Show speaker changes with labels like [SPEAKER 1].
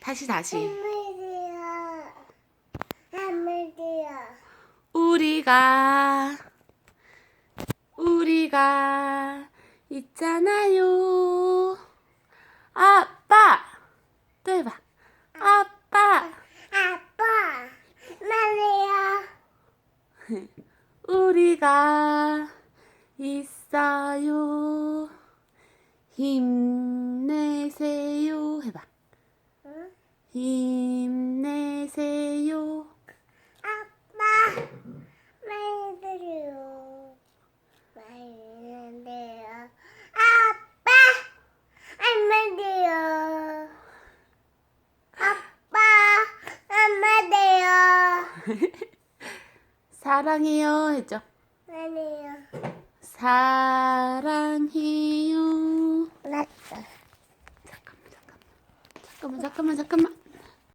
[SPEAKER 1] 다시 다시. 우리가 우리가 있잖아요. 아빠 또 해봐. 아빠
[SPEAKER 2] 아빠. 말이야.
[SPEAKER 1] 우리가 있어요. 힘내세요. 해봐.
[SPEAKER 2] 응?
[SPEAKER 1] 힘내세요.
[SPEAKER 2] 아빠. 말들요. 말는데요. 아빠. 할머니요. 아빠. 할머니요.
[SPEAKER 1] 사랑해요. 했죠.
[SPEAKER 2] 아니요.
[SPEAKER 1] 사랑해요.
[SPEAKER 2] 맞다.
[SPEAKER 1] 잠깐만, 잠깐만. 잠깐만, 잠깐만.